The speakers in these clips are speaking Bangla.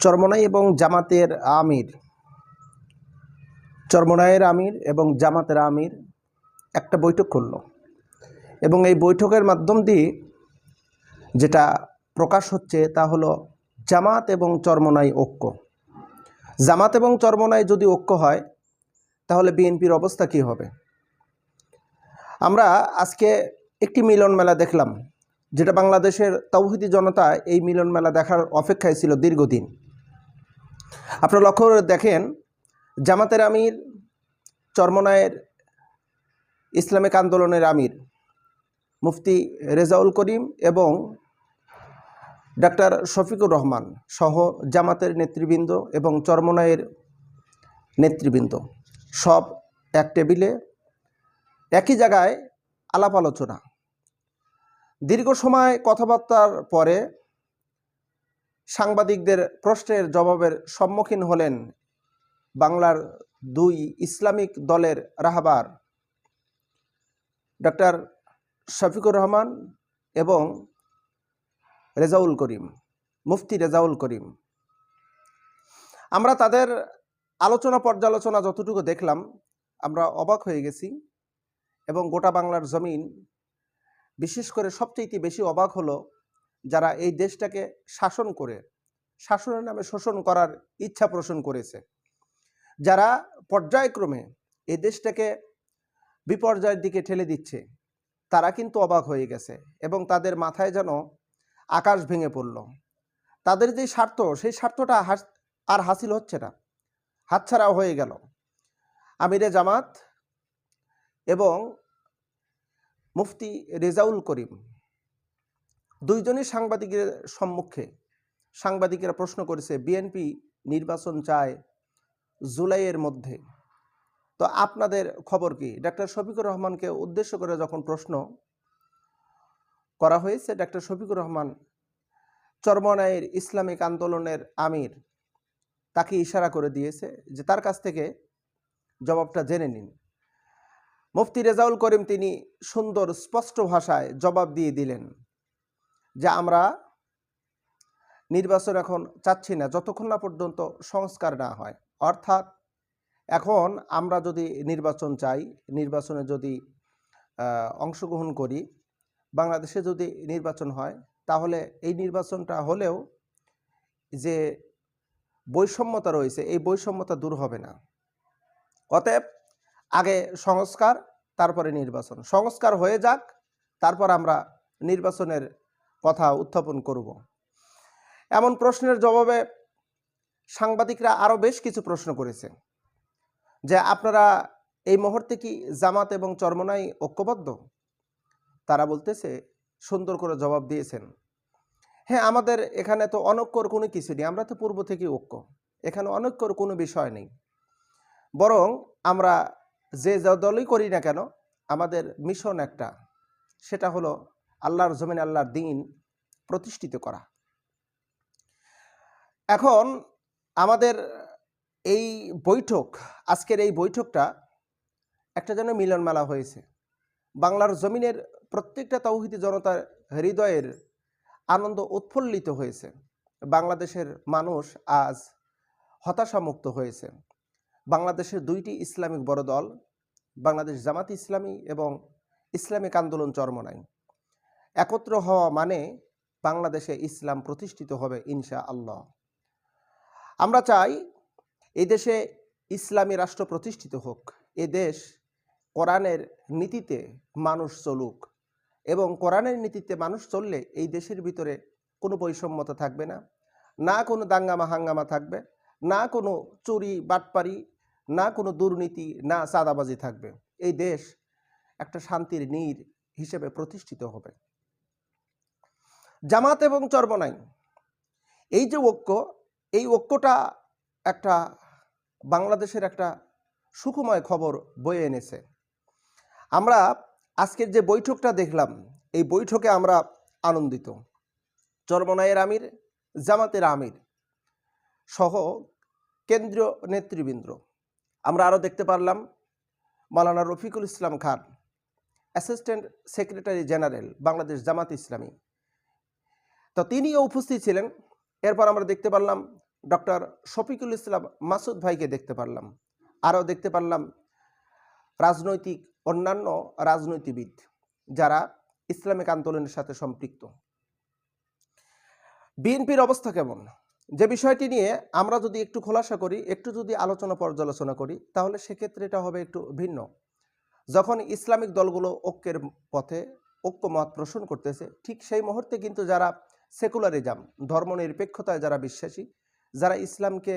চরমনাই এবং জামাতের আমির। চরমনাইয়ের আমির এবং জামাতের আমির একটা বৈঠক করল। এবং এই বৈঠকের মাধ্যম দিয়ে যেটা প্রকাশ হচ্ছে তা হলো জামাত এবং চরমনাই ঐক্য। জামাত এবং চরমনাই যদি ঐক্য হয়, তাহলে বিএনপির অবস্থা কী হবে? আমরা আজকে একটি মিলন মেলা দেখলাম, যেটা বাংলাদেশের তৌহিদি জনতা এই মিলন মেলা দেখার অপেক্ষায় ছিল দীর্ঘদিন। আপনারা লক্ষ্য দেখেন, জামাতের আমির, চরমনায়ের ইসলামিক আন্দোলনের আমির, মুফতি রেজাউল করিম এবং ডাক্তার শফিকুর রহমান সহ জামাতের নেতৃবৃন্দ এবং চরমনায়ের নেতৃবৃন্দ সব এক টেবিলে, একই জায়গায় আলাপ আলোচনা। দীর্ঘ সময় কথাবার্তার পরে সাংবাদিকদের প্রশ্নের জবাবের সম্মুখীন হলেন বাংলার দুই ইসলামিক দলের রাহবার ডক্টর শফিকুর রহমান এবং রেজাউল করিম, মুফতি রেজাউল করিম। আমরা তাদের আলোচনা পর্যালোচনা যতটুকু দেখলাম, আমরা অবাক হয়ে গেছি এবং গোটা বাংলার জমিন, বিশেষ করে সবচেয়ে বেশি অবাক হলো যারা এই দেশটাকে শাসন করে, শাসনের নামে শোষণ করার ইচ্ছা পোষণ করেছে, যারা পর্যায়ক্রমে এই দেশটাকে বিপর্যয়ের দিকে ঠেলে দিচ্ছে, তারা কিন্তু অবাক হয়ে গেছে এবং তাদের মাথায় যেন আকাশ ভেঙে পড়ল। তাদের যে স্বার্থ, সেই স্বার্থটা আর হাসিল হচ্ছে না হাতছাড়া হয়ে গেল। আমিরে জামাত এবং মুফতি রেজাউল করিম দুইজনই সাংবাদিকের সম্মুখে। সাংবাদিকেরা প্রশ্ন করেছে, বিএনপি নির্বাচন চায় জুলাইয়ের মধ্যে। তো আপনাদের খবর কি? ডাক্তার শফিকুর রহমানকে উদ্দেশ্য করে যখন প্রশ্ন করা হয়েছে, ডাক্তার শফিকুর রহমান চরমনায়ের ইসলামিক আন্দোলনের আমির, তাকে ইশারা করে দিয়েছে যে তার কাছ থেকে জবাবটা জেনে নিন। মুফতি রেজাউল করিম তিনি সুন্দর, স্পষ্ট ভাষায় জবাব দিয়ে দিলেন। যে আমরা নির্বাচন এখন চাচ্ছি না, যতক্ষণ না পর্যন্ত সংস্কার না হয়। অর্থাৎ এখন আমরা যদি নির্বাচন চাই, নির্বাচনে যদি অংশগ্রহণ করি, বাংলাদেশে যদি নির্বাচন হয়, তাহলে এই নির্বাচনটা হলেও যে বৈষম্যতা রয়েছে, এই বৈষম্যতা দূর হবে না। অতএব আগে সংস্কার, তারপরে নির্বাচন। সংস্কার হয়ে যাক, তারপর আমরা নির্বাচনের কথা উত্থাপন করব। এমন প্রশ্নের জবাবে সাংবাদিকরা আরও বেশ কিছু প্রশ্ন করেছে। যে আপনারা এই মুহূর্তে কি জামাত এবং চরমনাই ঐক্যবদ্ধ? তারা বলতেছে, সুন্দর করে জবাব দিয়েছেন। হ্যাঁ আমাদের এখানে তো অনৈক্যর কোনো কিছু নেই, আমরা তো পূর্ব থেকে ঐক্য। এখানে অনৈক্যর কোনো বিষয় নেই। বরং আমরা যে দলই করি না কেন, আমাদের মিশন একটা। সেটা হলো আল্লাহর জমিন আল্লাহর দিন প্রতিষ্ঠিত করা। এখন আমাদের এই বৈঠক, আজকের এই বৈঠকটা একটা যেন মিলন মেলা হয়েছে। বাংলার জমিনের প্রত্যেকটা তৌহিদি জনতার হৃদয়ের আনন্দ উৎফুল্লিত হয়েছে। বাংলাদেশের মানুষ আজ হতাশামুক্ত হয়েছে। বাংলাদেশের দুইটি ইসলামিক বড় দল, বাংলাদেশ জামাত ইসলামী এবং ইসলামিক আন্দোলন চরমনাই। একত্র হওয়া মানে বাংলাদেশে ইসলাম প্রতিষ্ঠিত হবে ইনশা আল্লাহ আমরা চাই এই দেশে ইসলামী রাষ্ট্র প্রতিষ্ঠিত হোক, এ দেশ কোরআনের নীতিতে মানুষ চলুক এবং কোরআনের নীতিতে মানুষ চললে এই দেশের ভিতরে কোনো বৈষম্যতা থাকবে না না কোনো দাঙ্গামা হাঙ্গামা থাকবে, না কোনো চুরি, বাটপারি, না কোনো দুর্নীতি, না চাঁদাবাজি থাকবে। এই দেশ একটা শান্তির নীর হিসেবে প্রতিষ্ঠিত হবে। জামাত এবং চর্বনাই এই যে ঐক্য, এই ঐক্যটা একটা বাংলাদেশের একটা সুখময় খবর বয়ে এনেছে। আমরা আজকের যে বৈঠকটা দেখলাম, এই বৈঠকে আমরা আনন্দিত। চরমনায়ের আমির, জামাতের আমির সহ কেন্দ্রীয় নেতৃবৃন্দ। আমরা আরও দেখতে পারলাম Maulana Rafiqul Islam Khan, assistant secretary general, Bangladesh Jamaat Islami. তো তিনিও উপস্থিত ছিলেন। এরপর আমরা দেখতে পারলাম ডক্টর শফিকুল ইসলাম মাসুদ ভাইকে দেখতে পারলাম। আরও দেখতে পারলাম রাজনৈতিক অন্যান্য রাজনীতিবিদ যারা ইসলামিক আন্দোলনের সাথে সম্পৃক্ত। বিএনপির অবস্থা কেমন? যে বিষয়টি নিয়ে আমরা যদি একটু খোলাসা করি, একটু যদি আলোচনা পর্যালোচনা করি, তাহলে সেক্ষেত্রে এটা হবে একটু ভিন্ন। যখন ইসলামিক দলগুলো ঐক্যের পথে ঐক্যমত পোষণ করতেছে, ঠিক সেই মুহূর্তে কিন্তু যারা সেকুলারিজম, ধর্মনিরপেক্ষতায় যারা বিশ্বাসী, যারা ইসলামকে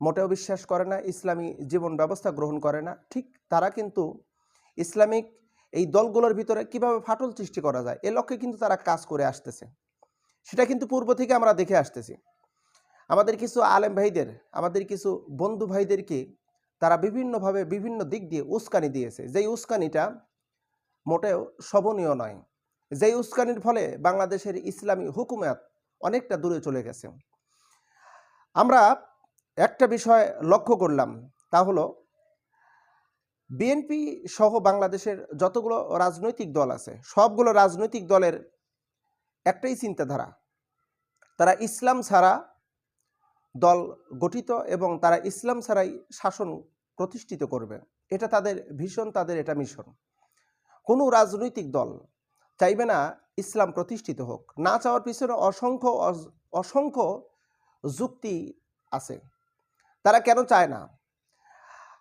মোটেও বিশ্বাস করে না, ইসলামী জীবন ব্যবস্থা গ্রহণ করে না, ঠিক তারা কিন্তু ইসলামিক এই দলগুলোর ভিতরে কীভাবে ফাটল সৃষ্টি করা যায়, এ লক্ষ্যে কিন্তু তারা কাজ করে আসতেছে। সেটা কিন্তু পূর্ব থেকে আমরা দেখে আসতেছি। আমাদের কিছু আলেম ভাইদের, আমাদের কিছু বন্ধু ভাইদেরকে তারা বিভিন্নভাবে বিভিন্ন দিক দিয়ে উস্কানি দিয়েছে। যেই উস্কানিটা মোটেও শোভনীয় নয়। যেই উস্কানির ফলে বাংলাদেশের ইসলামী হুকুমাত অনেকটা দূরে চলে গেছে। আমরা একটা বিষয় লক্ষ্য করলাম, তা হলো বিএনপি সহ বাংলাদেশের যতগুলো রাজনৈতিক দল আছে, সবগুলো রাজনৈতিক দলের একটাই চিন্তাধারা। তারা ইসলাম ছাড়া দল গঠিত এবং তারা ইসলাম ছাড়াই শাসন প্রতিষ্ঠিত করবে। এটা তাদের ভীষণ, তাদের এটা মিশন। কোনো রাজনৈতিক দল চাইবে না ইসলাম প্রতিষ্ঠিত হোক। না চাওয়ার পিছনে অসংখ্য অসংখ্য যুক্তি আছে। তারা কেন চায় না?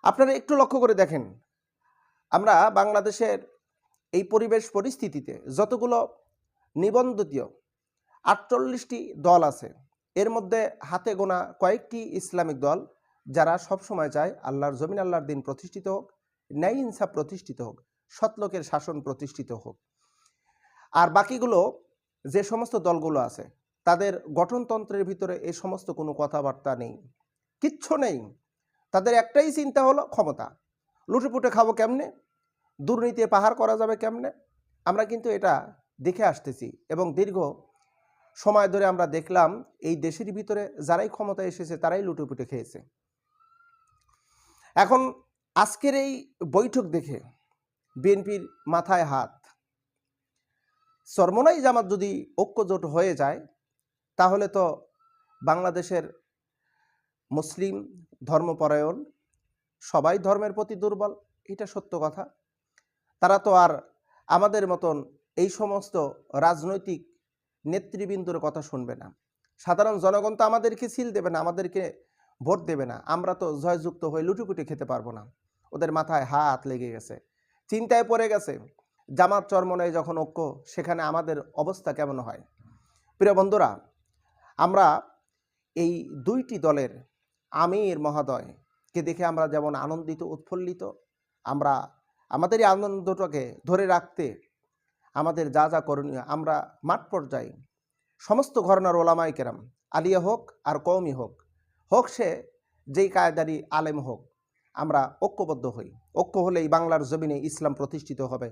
আপনারা একটু লক্ষ্য করে দেখেন। আমরা বাংলাদেশের এই পরিবেশ পরিস্থিতিতে যতগুলো নিবন্ধিত আটচল্লিশটি দল আছে, এর মধ্যে হাতে গোনা কয়েকটি ইসলামিক দল যারা সবসময় চায় আল্লাহর জমিন, আল্লাহর দিন প্রতিষ্ঠিত হোক, ন্যায় ইনসাফ প্রতিষ্ঠিত হোক সৎলোকের শাসন প্রতিষ্ঠিত হোক। আর বাকিগুলো যে সমস্ত দলগুলো আছে, তাদের গঠনতন্ত্রের ভিতরে এই সমস্ত কোনো কথাবার্তা নেই। কিচ্ছু নেই। তাদের একটাই চিন্তা হলো ক্ষমতা। লুটেপুটে খাব কেমনে? দুর্নীতি পাহাড় করা যাবে কেমনে? আমরা কিন্তু এটা দেখে আসতেছি এবং দীর্ঘ সময় ধরে আমরা দেখলাম এই দেশের ভিতরে যারাই ক্ষমতা এসেছে, তারাই লুটেপুটে খেয়েছে। এখন আজকের এই বৈঠক দেখে বিএনপির মাথায় হাত সরমনাই জামাত যদি ঐক্যজোট হয়ে যায়, তাহলে তো বাংলাদেশের মুসলিম ধর্মপরায়ণ সবাই ধর্মের প্রতি দুর্বল, এটা সত্য কথা। তারা তো আর আমাদের মতন এই সমস্ত রাজনৈতিক নেতৃবৃন্দর কথা শুনবে না। সাধারণ জনগণ তো আমাদেরকে সিল দেবে না, আমাদেরকে ভোট দেবে না। আমরা তো জয়যুক্ত হয়ে লুটুপুটি খেতে পারব না। ওদের মাথায় হাত লেগে গেছে। চিন্তায় পড়ে গেছে। জামাত চরমনায় যখন ঐক্য, সেখানে আমাদের অবস্থা কেমন হয়? প্রিয় বন্ধুরা, আমরা এই দুইটি দলের আমির মহোদয়কে দেখে আমরা যেমন আনন্দিত, উৎফুল্লিত, আমরা আমাদের এই আনন্দটাকে ধরে রাখতে আমাদের যা যা করণীয়, আমরা মাঠ পর্যায়ে সমস্ত ঘরনার ওলামাই কেরাম, আলিয়া হোক আর কৌমি হোক হোক সে যেই কায়দারি আলেম হোক, আমরা ঐক্যবদ্ধ হই। ঐক্য হলেই বাংলার জমিনে ইসলাম প্রতিষ্ঠিত হবে।